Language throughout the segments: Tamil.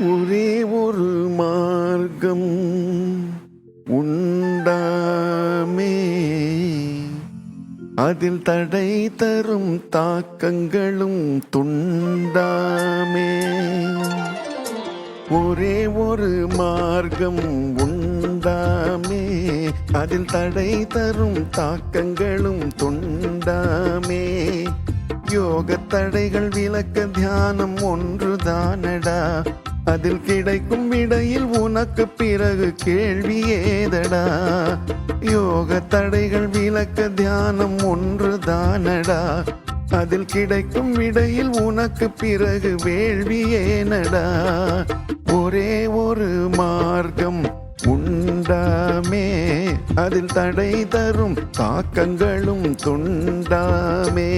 ஒரே ஒரு மார்க்கம் உண்டாமே. அதில் தடை தரும் தாக்கங்களும் துண்டாமே. ஒரே ஒரு மார்க்கம் உண்டாமே. அதில் தடை தரும் தாக்கங்களும் துண்டாமே. யோக தடைகள் விளக்க தியானம் ஒன்றுதானடா. அதில் கிடைக்கும் விடையில் உனக்கு பிறகு கேள்வி ஏதடா? யோக தடைகள் விளக்க தியானம் ஒன்று தானடா அதில் கிடைக்கும் விடையில் உனக்கு பிறகு வேள்வி ஏனடா? ஒரே ஒரு மார்க்கம் உண்டாமே அதில் தடை தரும் தாக்கங்களும் துண்டாமே.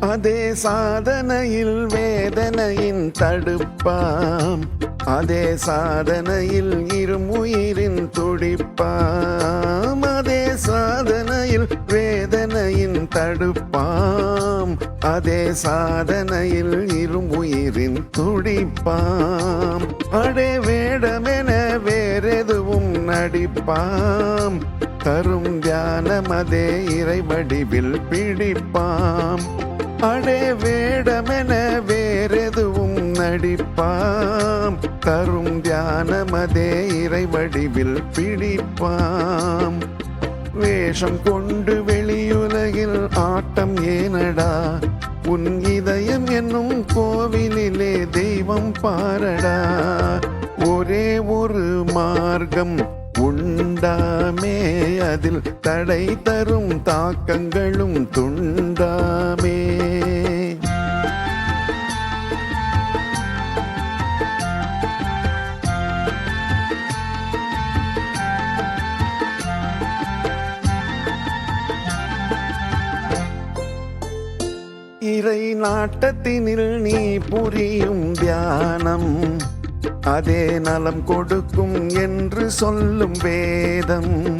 அதே சாதனையில் வேதனையின் தடுப்பாம். அதே சாதனையில் இருமுயிரின் துடிப்பாம். அதே சாதனையில் வேதனையின் தடுப்பாம். அதே சாதனையில் இருமுயிரின் துடிப்பாம். அடே வேடமென வேறெதுவும் நடிப்பாம். தரும் தியானம் அதே இறைவடிவில் பிடிப்பாம். அடே வேடமென வேறெதுவும் நடிப்பாம். தரும் தியானமதே அதே இறைவடிவில் பிடிப்பாம். வேஷம் கொண்டு வெளியுலகில் ஆட்டம் ஏனடா? உன் இதயம் என்னும் கோவிலிலே தெய்வம் பாரடா. ஒரே ஒரு மார்க்கம் உண்டாமே அதில் தடை தரும் தாக்கங்களும் துண்டாமே. இறை நாட்டத்தினில் நீ புரியும் தியானம். அதே நலம் கொடுக்கும் என்று சொல்லும் வேதம்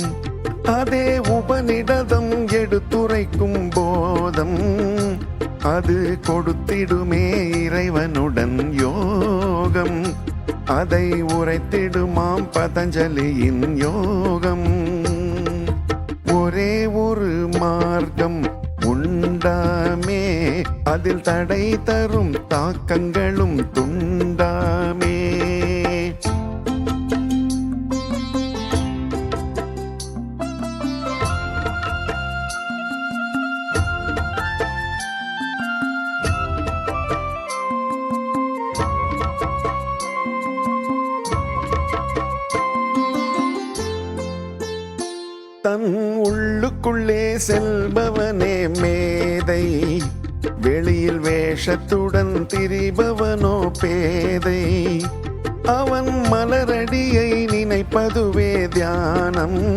அதே உபனிடதம் எடுத்துரைக்கும் போதம் அது கொடுத்திடுமே இறைவனுடன் யோகம் அதை உரைத்திடுமாம் பதஞ்சலியின் யோகம். ஒரே ஒரு மார்க்கம் உண்டாமே அதில் தடை தரும் தாக்கங்களும் துண்டாமே. தன் உள்ளுக்குள்ளே செல்பவனே மேதை. வெளியில் வேஷத்துடன் திரிபவனோ பேதை. அவன் மலரடியை நினைப்பதுவே தியானம்.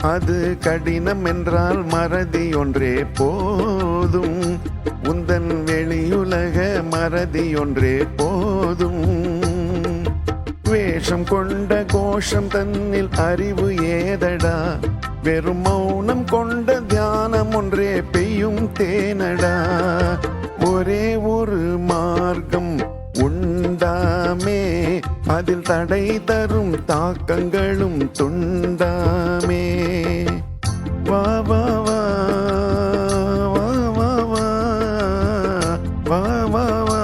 அது கடினம் என்றால் மறதி ஒன்றே போதும். உந்தன் வெளியுலக மறதி ஒன்றே போதும். கோஷம் கொண்ட கோஷம் தன்னில் அறிவு ஏதடா வெறும் மௌனம் கொண்ட தியானம் ஒன்றே பெய்யும் தேனடா ஒரே ஒரு மார்க்கம் உண்டாமே அதில் தடை தரும் தாக்கங்களும் துண்டாமே வா வா வா வா வா வா வா வா